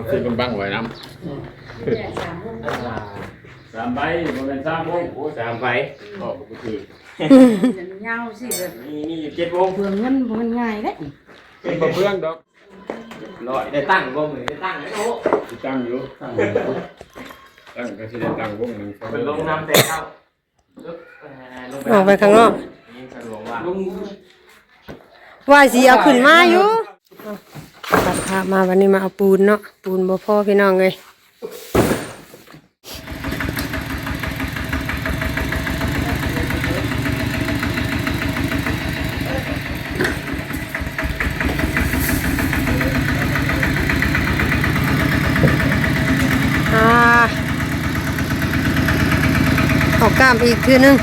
เอาซื้อกำบังไว้น้แจกสามวงอ่าำสามใบมันเป็นสามวงโอ้สามใบออกก็คือจะเงาสิแบบมีมีอยู่เจ็ดวงเปลืองเงินบ่มันง่ายเด้เป็นบ่เพื่องดอกร้อยได้ตั้งวงหรือได้ตั้งไหมโอ้สิตั้งอยู่ตั้งตั้งก็สิได้ตั้งวงหนึงเป็นลงน้ำแต่เข้าลึกเอ่อลงออกไปข้างนอก นี่สะดวกว่าลุงว่าสิเอาขึ้นมาอยู่ ตัดภาพมาวันนี้มาเอาปูนเนาะปูนบ่พ่อพี่น้องเลยอ่าเอากล้ามอีกทีนึง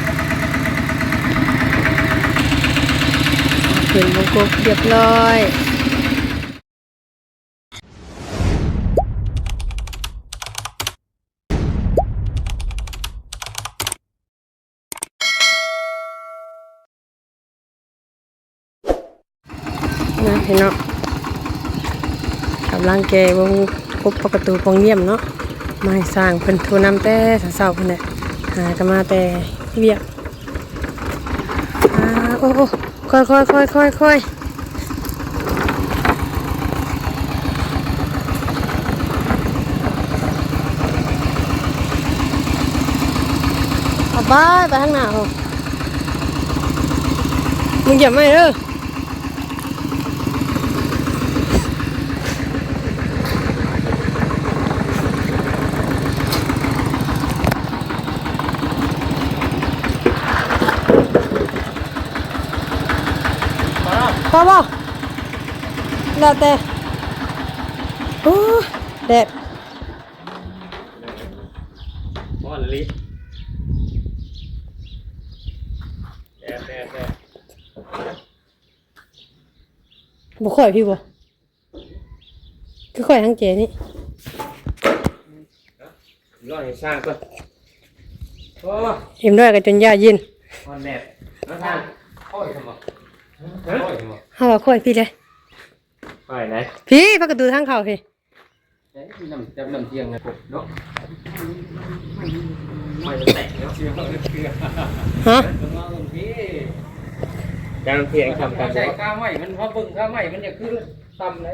เห็นวงกบเรียบร้อย นะเห็นเนาะกำลังแกวงกบประตูปองเยี่ยมเนาะมาให้สร้างเพิ่นทรนำแต่สาวๆเพิ่นแหละหากันมาแต่เวียกอ่าโอ้โอ้ค่อยค่อยค่อยค่อยค่อยเอาไปไปข้างหน้าเอมึงอย่าไม่เด้อ พอบ่แล้วแต่โอ้แดดม่อนลิแด่แด่แด่บ่ค่อยพี่บ่คือค่อยทั้งเจนี่ร้อยให้สร้างก่อนโอ้เอ็มด้วยกันจนย่ายินม่อนแดดแล้วทางค่อยทำไม ค่อยทำไมเฮาว่าค่อยพี่เลยค่อยไหนพี่ประตูทางเข้าพี่น้ำจับน้ำเทียงนะปุ๊บเนาะไม่จะแตกเนาะเทียงเทียงฮะจังเทียงทำกันใช่ข้าไหมมันพอเบิ่งข้าไหมมันจะคือตำไหน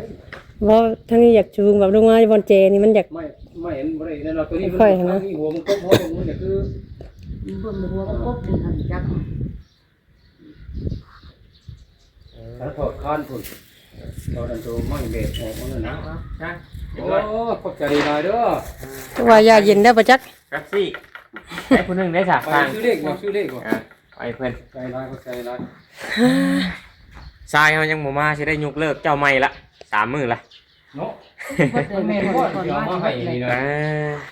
บ่ทางนี้อยากจูงแบบลงมาบนเจนี่มันอยากไม่ไม่เห็นบ่ได้นั่นเราตัวนี้มันค่อยๆเห็นไหมมีหัวมันกบหัวมันจะคือเบิ่งหัวก็กบเป็นหันจัก ถ้าถอดคานพุ่นเราดันตัวไม่เบ็ดออกมันนะจ้าโอ้ขอบใจหน่อยเด้อว่าย่ายินได้ประจักครับซี่ให้ผู้หนึ่งได้สามไปทางซื้อเลขบ่ซื้อเลขบ่อ่าไปเพื่อนใจร้ายขอบใจร้ายทรายเขายังบ่มาสิได้ยกเลิกเจ้าใหม่ละสามมือละเนาะบ่ได้แม่แม่บ่ก่อนเดี๋ยวว่ามาให้นี่นะอ่า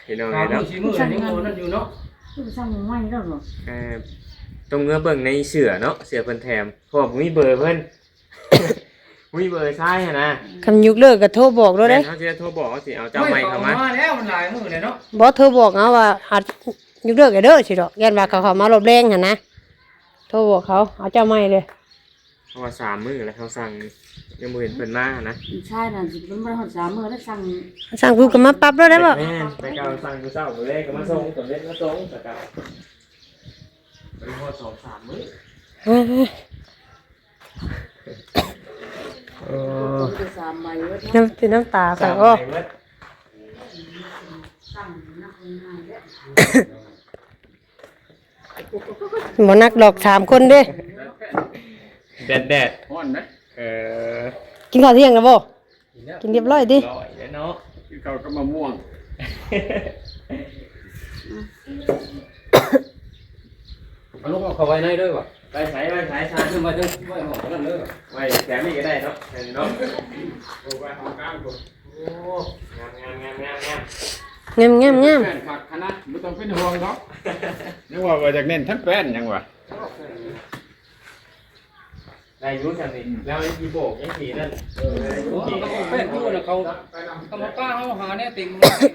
พี่น้องข้าเอ้วยมือเนาะชี้มือนี่โมนั่นอยู่เนาะคือสร้างใหม่แล้วเหรอเอ่อตรงเงื้อเบิ่งในเสือเนาะเสือเพิ่นแถมเพราะว่าบ่มีเบอร์เพิ่นบ่ มีเบอร์ทรายหั่นนะคำยุกเลิกก็โทรบอกแล้วแม่เด้นเขาสิได้โทรบอกว่าสิเอาเจ้าใหม่เข้ามามาแล้วมันหลายมือเลยเนาะบ่โทรบอกเอาว่าอาจยุกเลิกก็เด้อสิดอกยันว่าเขาเข้ามารถแรงหั่นนะโทรบอกเขาเอาเจ้าใหม่เลยเพราะว่าสามมือแล้วเขาสั่งยังบ่เห็นเพิ่นมาหั่นนะใช่น่ะสิมันบ่ฮอด3มื้อแล้วสั่งสั่งปุ๊บก็มาปรับแล้วได้บ่แม่นไปเก่าสั่งกูเช้าบ่ได้ก็มาส่งสำเร็จมาส่งแต่เก่าไปพอสองสามมื้อ เฮ้ยเออคือ3ใบเว้ยน้ำเป็นน้ำตาไปสามโอ้ ใบเบิดสั่งนักง่ายแล้วบ่นักดอกสามคนเด้ แดดแดดฮ้อนนะเออกินข้าวเที่ยงแล้วบ่ กินเรียบร้อยดิ ร้อยแล้วเนาะกินข้าวกับมะม่วงเอาลูกเอาเข้าไว้ในด้วยบ่ ไปใช้ไปใช้ชาขึ้นมาถึงไว้ห้องนั่นเด้อไว้แถมนี่ก็ได้เนาะแถมนี่เนาะโอ้ไปห้องกลางกูโอ้งามงามงามงามงามงามงามงามแป้นผักคณะบ่ต้องเป็นห่วงเขายังว่าว่าจากเน้นทั้งแป้นยังว่าได้อยุ่งจังนี่แล้วไอ้ที่โบกยังสีนั่นเออได้อโอ้ยุ่งเขาสีก็เป็นอยู่นะเขาเขามาป้าเขาหาเนี่ยติ่ง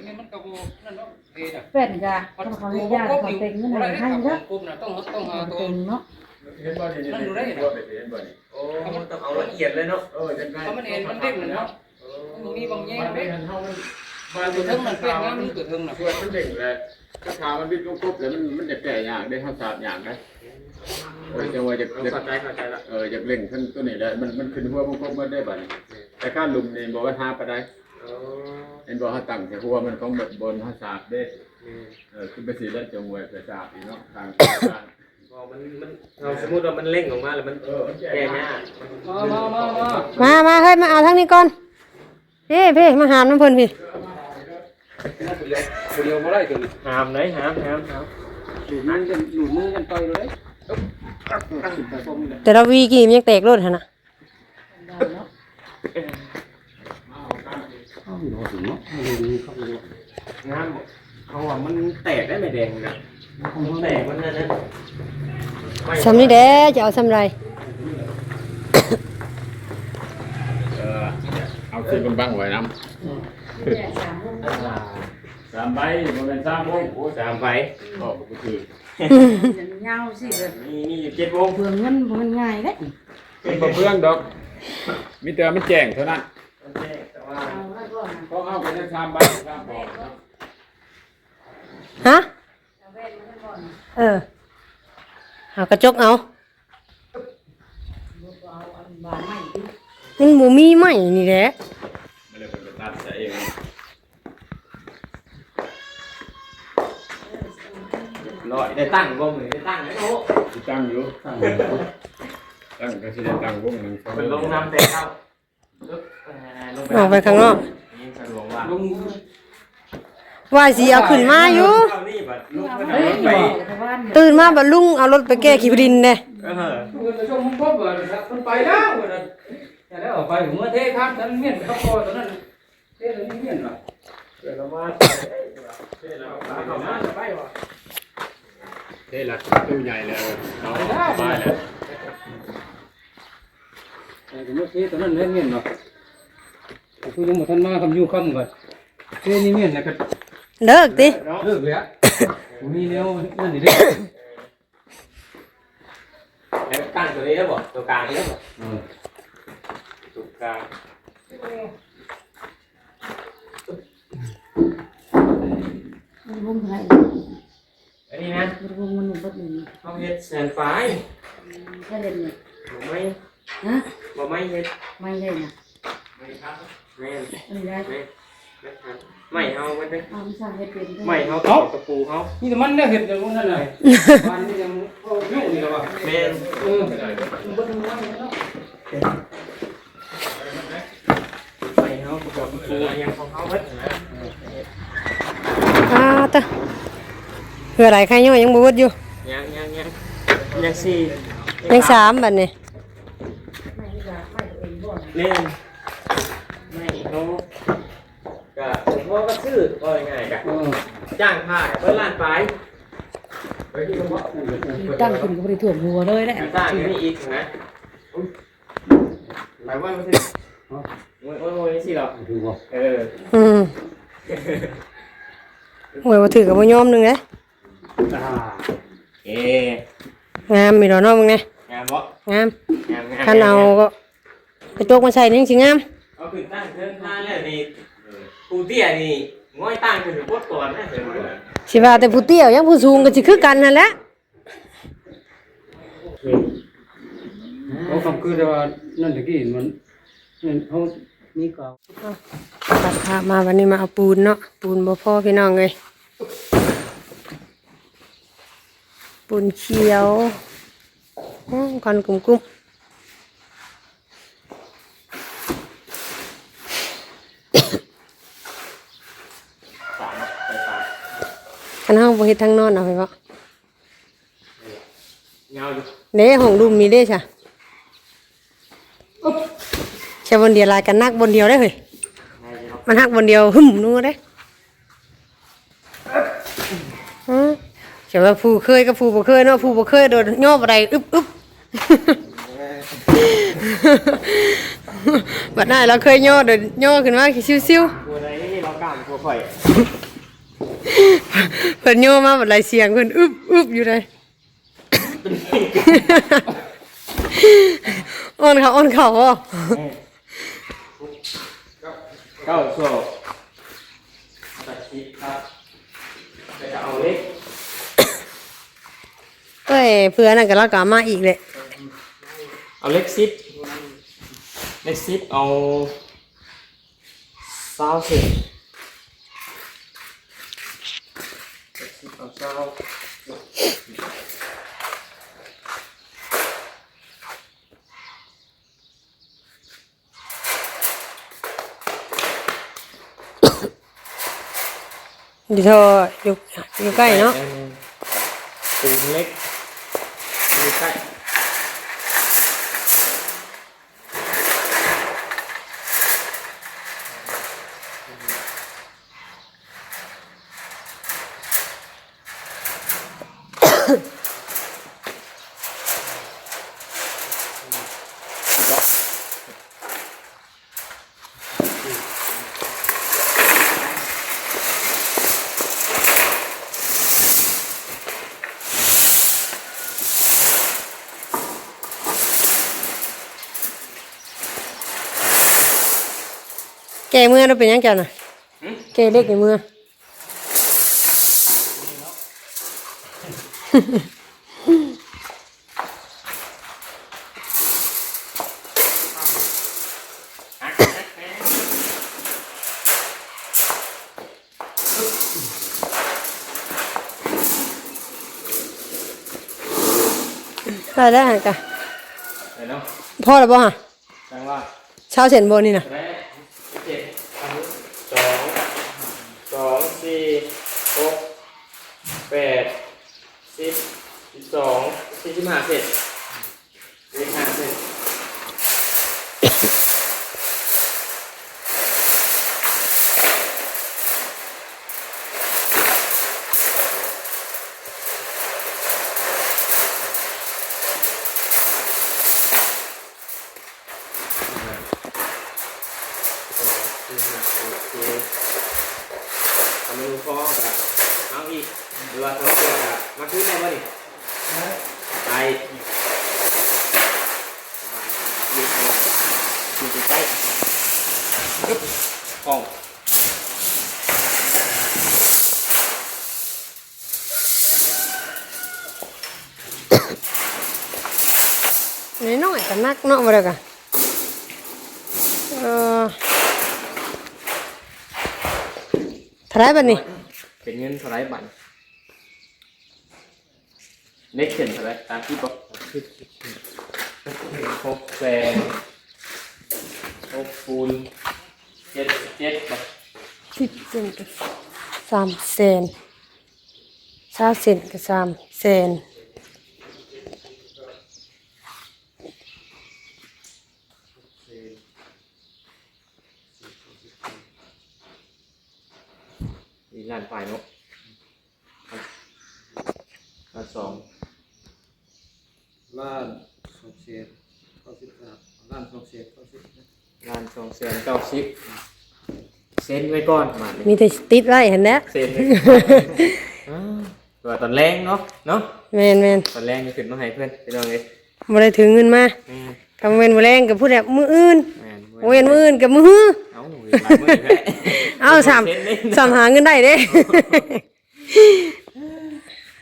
นี่มันก็บ่นั่นเนาะเฮ็ดอะแฟนก็เขาขออนุญาตเขาเต็งเงินให้ให้เด้อกุมน่ะต้องต้องหาตัวเต็งเนาะ เห็นบ่นี่นั่นดูได้เหรอบ่เห็นบ่นี่โอ้ต้องเอาละเอียดเลยเนาะเออจังไงเขามันเห็นมันเด้งน่ะเนาะมันมีบางแยงมันเด้ได้หันเฮามันมันตัวทั้งมันเป็นน้ำนี่ตัวทั้งน่ะเพื่อนมันเด้งเลยถ้าขามันบิดกบๆแล้วมันมันจะแก่ยากได้เฮาสาบยากได้โอ้ยจังว่าจะเข้าจะใจเข้าใจละเออจะเล่นขึ้นตัวนี้แหละมันมันขึ้นหัวมันกบมันได้บัดนี้แต่ข้าลุมนี่บ่ว่าหาไปได้อ๋อเห็นบ่เฮาตั้งแต่หัวมันของแบบบนเฮาสาบเด้เออขึ้นไปสิแล้วจงไว้ไปสาบอีกเนาะทางบ้าน พอมันมันเราสมมุติว่ามันเร่งออกมาแล้วมันเออมันแก่แก่ยากยากมามามามามามาเฮ้ยมาเอาทางนี้ก่อนพี่พี่มาหามน้ำเพิ่นพี่เดียวเดียวบ่ได้ตัวนี้หามเลยหามหามหามหลุดมือกันหลุดมือกันต่อยเลยไปพวกนี้แหละแต่เราวีกี่มันยังแตกรถหั่นน่ะเข้าอยู่หัวถึงเนาะไม่รู้เข้าอยู่งามเขาว่ามันแตกได้ไม่แดงนะ มันแตกมันนั่นนะไม่ซ้ำนี่แด้จะเอาซ้ำไรเออเอาสิบังๆไว้นำแย่สามวงอ่าสามใบบ่แม่นสามวงโอ้สามไฟก็ก็คือยาวสิแบบมีมีอยู่เจ็ดวงเบื่อเงินบ่มันง่ายเด้เป็นบ่เพื่องดอกมีแต่มันแจ้งเท่านั้นมันแตกแต่ว่าเอาไว้ก่อนนะก็เอาไปได้สามใบสามบ่เนาะฮะ เออเอากระจกเอาบ่เอาอันบานใหม่ดิมันบ่มีไหมนี่แหละไม่ได้เป็นไปตัดซะเองลอยได้ตั้งบ่มือได้ตั้งไอ้โอ้สิตั้งอยู่ตั้งก็สิได้ตั้งวงหนึงสองเป็นลงน้ำแต่เข้าลึกเอ่อลงออกไปข้างนอกนี่สะดวกว่าลุงว่าสิเอาขึ้นมาอยู่เข้านี่ บัดลุกเอาขึ้นไว้เอารถไปแต่ว่าเนี่ยตื่นมาบัดลุงเอารถไปแก้ขี้ดินเด้เออเงินจะช่วงมันพบว่ามันไปแล้วนะแต่แล้วไปเมื่อเทครับนั้นเมียนเขาพอตอนนั้นเทแล้วนี่เมียนว่ะเกิดมาเกิดมาเข้ามาจะไปว่ะเท่ละตู้ใหญ่แล้วเอาไปแล้วแต่เมื่อเทตอนนั้นเล่นเมียนว่ะคือยังบ่ทันมาคำอยู่คำก่อนเทนี่เมียนนะก็เลิกติเลิกเลยอะ มีแนวนั่นนี่เด้แล้วตั้งตัวนี้แล้วบ่ตัวกลางนี้แล้วบ่เออตัวกลางมันวงเท่าไหร่อันนี้นะมันวงมันหนึ่งเบิดหนึ่งเขาเฮ็ดแสนไฟแค่เล่นเนี่ยบ่ไม่ฮะบ่ไม่เฮ็ดไม่ได้นะแม่นอันนี้ได้ แม่นไม่เอามันเป็นเอาไม่ใช่ให้เป็นไม่เอาเอาตะปูเขานี่แต่มันเนี่ยเห็นอย่างนั้นเลยบ้านนี่ยังโอ้ยุ่งนี่แล้วว่ะแม่นเออไม่เอาประกอบตะปูยังของเขาเบิดนะอ่าตะเพื่ออะไรใครย่อยยังบ่เบิดอยู่ยังยังยังยังสี่ยังสามบัดนี้ไม่ได้ไม่ตัวเองบ่นะ เล่นไม่เขาก็ผมพ่อก็ ซื้อก็ง่ายๆกะเออจ้างผ้าเพิ่นล้านไปตั้งขึ้นก็บ่ได้ถ่วมหัวเลยแหละจ้างนี่อีกนะหมายว่าไม่ใช่โอ้ยโอ้ยโอ้ยสิหรอกถือว่าเอออืมโอ้ยบ่ถือกับบ่ยอมหนึงเด้อ่าเอ๊งามมีดอกเนาะมึงเนี่ยงามบ่งามงามงามคันเอาก็กระจกมาใส่นี่สิงาม เอาขึ้นตั้งเทินท่าแล้วนี่ปูเตี้ยนี่ ง่อยตั้งขึ้นเป็นโคตรก่อนนะเดี๋ยวก่อนสิว่าแต่ผู้เตี้ยวยังผู้สูงก็สิคือกันนั่นแหละเขาคำคือว่านั่นตะกี้มันนั่นเขานี่เก่าตัดภาพมาวันนี้มาเอาปูนเนาะปูนบ่พอพี่น้องเลยปูนเขียวอื้อก่อนกลุ่มๆคัน เฮาบ่เฮ็ดทางนอนเอาไปบ่เงาอยู่เด้ห้องดุมมีเด้จ้ะแค่บนเดียวลายกันนักบนเดียวได้เฮ้ยได้เลยเนาะมันหักบนเดียวหึ่มนัวได้อืมเชื่อว่าผู้เคยกับผู้บ่เคยเนาะผู้บ่เคยโดนย่ออะไรอึบอึบบัดนั้นเราเคยย่อโดนย่อขึ้นมาสิซิวตัวใดนี่เรากล้ามตัวข่อยๆ เพิ่นย่อมาบัดไหลเสียงเพิ่นอึบอึบอยู่เลยอ้อนเขาอ้อนเขาบ่เก้าโซ่สิบครับแล้วก็เอาเล็กเอ้ยเพื่อนนั่นก็รักกามาอีกเลยเอาเล็กซิปเล็กซิปเอาซาวเสร็จ ล็กซิปเอาซาวอ ยู่เธออยู่อยู่ใกล้ ได้ได้วกะเดี๋ยวเนาะพ่อแล้วบ่ฮะจังว่าเช้าเสร็จบ่นี่น่ะ แม่เจ็ดอันนี้สองสองสี่หกแปดสิบสิบสองสี่สิบห้าเสร็จเลขห้าเสร็จ ทำเมนูฟองกับเอาอีกหรือว่าทำเมนูกับมาขึ้นได้ป่ะนี่ไปยืนอยู่ใกล้ๆปึ๊บกล้อง น้อยๆก็นักเนาะบ่ได้กะเออเท่าไหรบัดนี้เป็นเงินเท่าไรบัตรเล็กเขียนเท่าไรตามที่บอกหกแสนหกคูณเจ็ดเจ็ดบาทสิบเซนก็สามเซนสามเซนก็สามเซน มีล้านฝ่ายเนาะล้านสองล้านสองเศษเก้าสิบห้าล้านสองเศษเก้าสิบล้านสองแสนเก้าสิบเซ็นไว้ก่อนมาเลยมีแต่ติดไว้เห็นแล้วเซ็นไว้ก่อนอ่าตัวตอนแรงเนาะเนาะแม่นแม่นตอนแรงจะขึ้นมาให้เพื่อนไปลองเลยบ่ได้ถึงเงินมาแม่นคำเว้นบ่แรงกับผู้แบบมืออื่นแม่นบ่เว้นมืออื่นกับมือฮื้อเอา หลายมือแหละเอาสามเซ็นเลยสามหาเงินได้เด้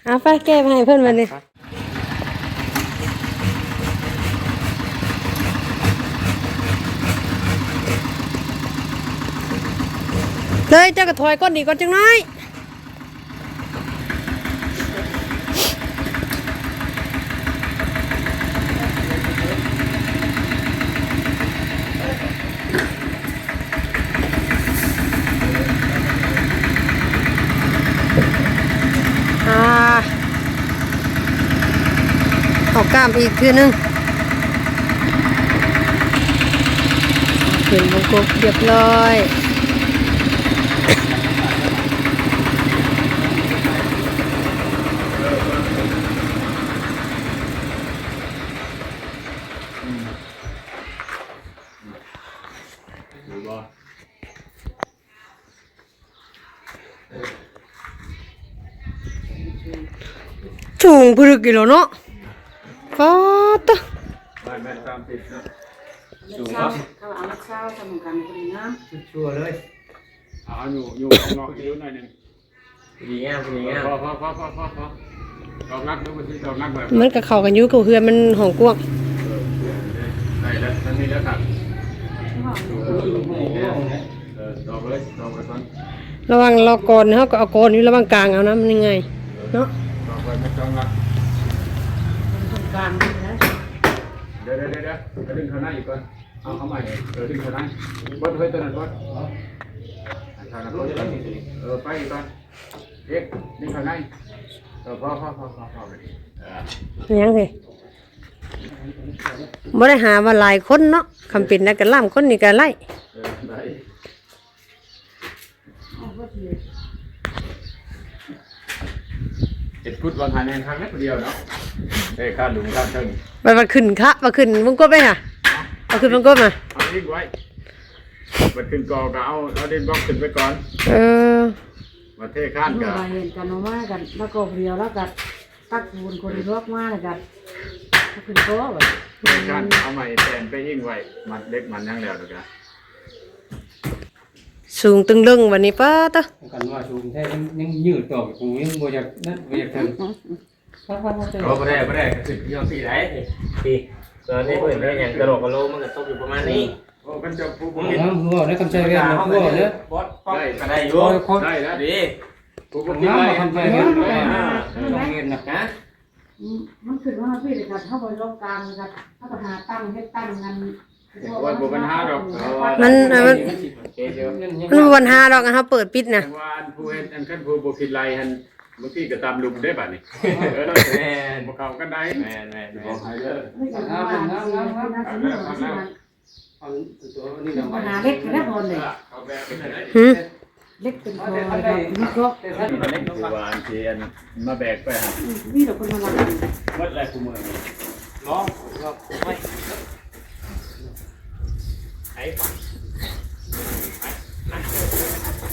เอาไปแก้ไปให้เพิ่นวันนี้เลยเจ้ากระถอยก้อนดีก้อนจังน้อย กล้ามอีกทีนึงเขียนวงกบเรียบร้อยดูบ่สูงพรึกอีหลเนาะ ฟ้าตะบ้านแม่ตามติดนะสูงเช้าเนาเขาเอามาเช้าทำเหมือนกันคนนี้นะชัวร์เลยเอาอยู่อยู่ข้างนอกอยู่หน่อยหนึ่งดีงามดีงามพอพอพอพอพอพอดอกนักดูมันสิดอกนักแบบมันก็เข้ากันอยู่กับเฮือนมันห้องกว้างได้แล้วมันมีแล้วครับโอ้โหเออดอกเลยดอกไปก่อนระวังรอกรเฮาก็เอากรอยู่ระวังกลางเอานะมันยังไงเนาะดอกไปไม่ต้องรัก ตรงกลางนี่นะเดี๋ยวเดี๋ยวเดี๋ยวเดี๋ยวดึงเข้าหน้าอีกก่อนเอาเข้ามาเออดึงเข้าหน้าบดเฮ้ยตัวนั้นบดทางนั้นบดเออไปอีกก่อนเด็กดึงเข้าหน้าเออพอพอพอพอพอไปดิเออยังสิบ่ได้หาว่าหลายคนเนาะคำป็นนักกันล่ามคนนี่ก็ไล่ เออได้เอาก็สิเจ็ดฟุตวางหันแห่งครั้งแค่เดียวเนาะเอ้ยข้าหลุมข้าเชิงไปมาขึ้นคะมาขึ้นมึงก็ไปค่ะเอาขึ้นมึงก็มาเอาทิ้งไว้บัดขึ้นกอก็เอาเอาดินบล็อกขึ้นไปก่อน เออมาเทข้านเมื่กัอบใดเห็นกันออกมากันแล้วก็เดียวแล้วก็ตักปูนคนรอบมาแล้วกันก็ขึ้นโต๊ะแบบเทข้านเอาใหม่แทนไปยิ่งไว้มันเล็กมันยังแล้วถูกไหม สูงตึงลึงวันนี้ป้าตะกันว่าชูแท้ยังยืดต่อกูยังบ่อยากนั่นบ่อยากถึงพักพักพักก็ไม่ได้ไม่ได้สิบยอดสี่ไหนสี่ตอนนี้เพื่อนได้อย่างกระโดดกระโลมันก็ตกอยู่ประมาณนี้โอ้มันจะผู้ผมกินน้ำหัวได้คำใจเวียนนะหัวเนี่ยบอสก็ได้อยู่ได้แล้วดีผู้กินน้ำได้มาคำใจเวียนต้องเวียนนะนะมันขึ้นว่าพี่เลยกันถ้าบนรอบกลางกันถ้าปัญหาตั้งให้ตั้งกัน วันบุปัญหาดอกมันมันโอเคเดี๋ยวมันบ่วันหาดอกอะครับเปิดปิดนะแต่ว่าผู้เห็นอันขั้นผู้บุกินไรหันเมื่อกี้ก็ตามลุมได้บัดนี้เออแม่นบุเขากันได้แม่นแม่นบอกให้เด้อไม่ใช่ว่าน่าจะเหนื่อยที่มันเอาตัวนี้นำปัญหาเล็กแค่บนเลยเขาแบบเป็นอะไรหืมเล็กเป็นคอเลยนี่ก็คือว่าอันที่อันมาแบกไปหันนี่เราคนมาลังวัดอะไรคู่มือน้องก็ไม่ไอ้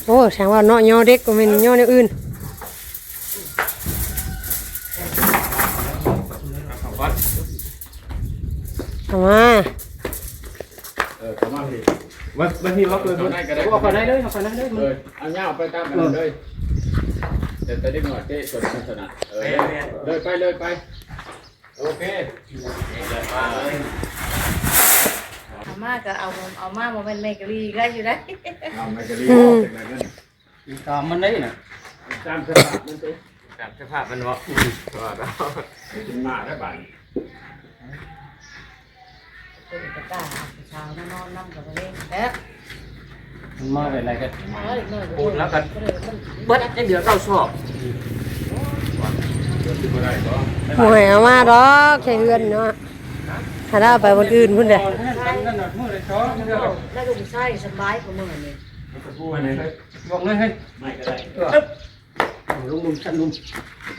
โอ้แสดงว่าเนาะย่อเด็กก็แม่นย่อแนวอื่นบอสเอามาเออเขามาพี่วันวันที่ว่าคือเขาได้ก็ได้เอาไปได้เลยเอาไปได้เลยเออเอาเงาไปตามกันเลยแต่แต่ได้หน่อยเต้ส่วนลักษณะเออเลยไปเลยไปโอเคเอา มาก็เอาเอามาโมเป็นเมกะรีก็อยู่ได้ทำไม่กระดิ่งออกจากนั้นตามมันได้น่ะตามสภาพมันเต้กับสภาพมันวะก็เราถึงมาได้บ้านเป็นกระต่ายเช้านอนนั่งกับเล่นแล้วมันมาเป็นอะไรกันมาอีกหน่อยปูนแล้วกันเบิดยังเหลือเก้าชอบเดี๋ยวถึงเมื่อไรก็หวยเอามาดอกแค่เฮือนเนาะถ้าได้เอาไปบนอื่นพุ่นเด้อ นั่นน่ะมือเลยช้อนแล้วดูใช่สบายกว่าเมื่อนี่มันจะพูดอะไรเลยยกเลยให้ไม่ก็ได้ลุงลุงชั้นลุง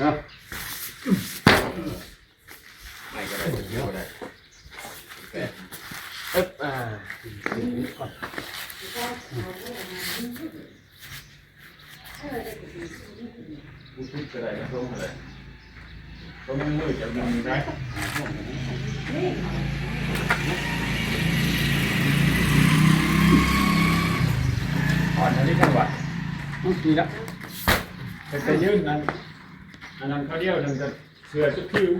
นะไม่ก็ได้เดี๋ยวได้เอ๊บอ่าพูดก็ได้ก็ต้องอะไรต้องมือจะมันได้ อ่อนอันนี้จังหวัดีละแต่จะยื่นนั้นอันนั้นเขาเรียกนั่นจะเสือชุดคิ้ว